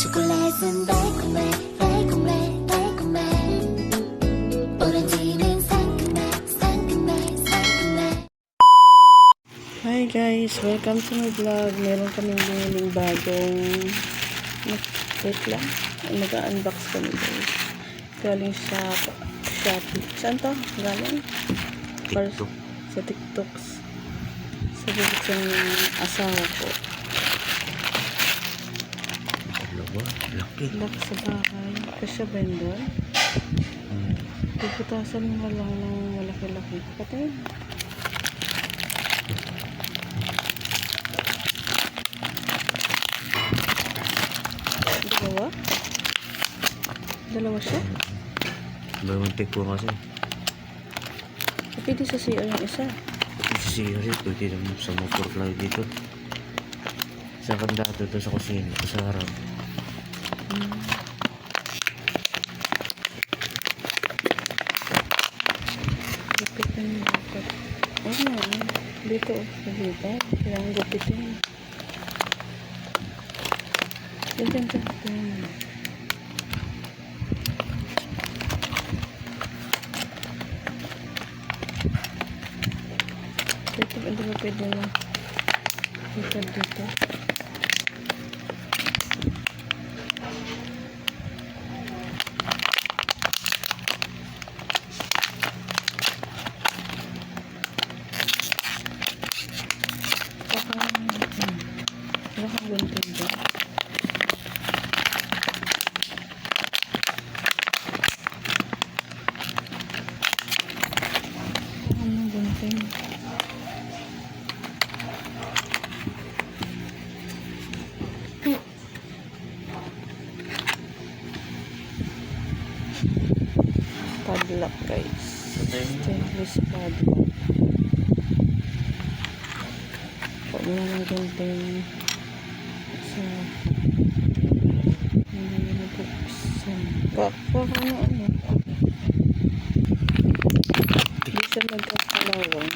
초콜릿은 달콤해 달콤해 달콤해 오렌지는 상큼해 상큼해 상큼해 Hi guys, welcome to my vlog. Meron kaming biniling bagong wait lang. Nag-unbox kami guys. Galing sa Shopee. Saan to? Galing? Or TikTok. Sa TikToks. Sa bibigyan ng asawa ko. Dalawa. Laki. Lock sa bahay. Kasi ba yun doon? Hmm. Puputasan mo lang ng malaki-laki. Pati Dalawa? Dalawa siya? Mamuntik po kasi. Pwede sa CR yung isa. Si Siri, pwede naman sa motor lang dito. Sa kandato to sa kusina, sa harap. Hmm. Gupitin mo dapat. Oo nga. Dito. Sa dito. Kailangan gupitin. Yan, yan, yan. Yan. Dito, hindi ba pwede na dito, dito. Gunting dyan. Ano gunting? Padlock guys. Stainless padlock. Huwag mo naman gunting sa nabuksan. Bak, bak, ano, ano. Hindi siya magkakalawang.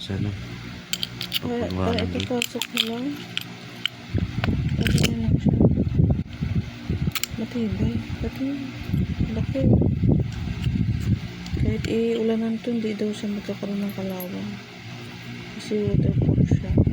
Sana. Para, para Pagpangwanan ito dito. pasok mo lang. Pwede na lang siya. Matibay. Pati laki. Kahit iulanan to, hindi daw siya magkakaroon ng kalawang. Kasi waterproof siya.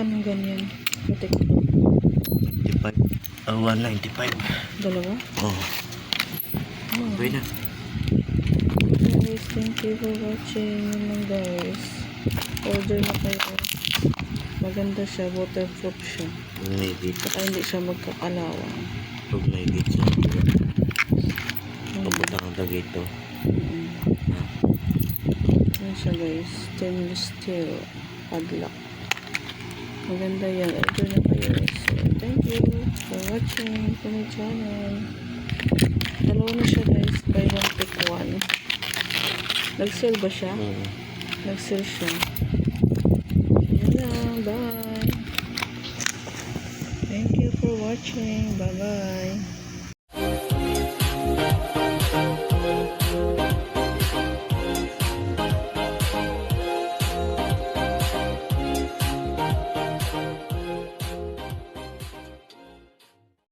Kano ganyan? Putik. 95. Ah, 195. Dalawa? Oh, Oh. okay na. Guys, thank you for watching. Lang guys. Order na kayo. Maganda siya. Waterproof siya. Pag may gate. Saka hindi siya magkakalawang. Pag may gate siya. Mm. Papunta kang sa gate to. Mm. Yan siya guys. Stainless steel. Padlock. Maganda yan. Order na kayo. So, thank you for watching to my channel. Dalawa na siya guys. Buy one pick one. Nag-sale ba siya? Oo. Nag-sale siya. Yun lang. Bye. Thank you for watching. Bye-bye.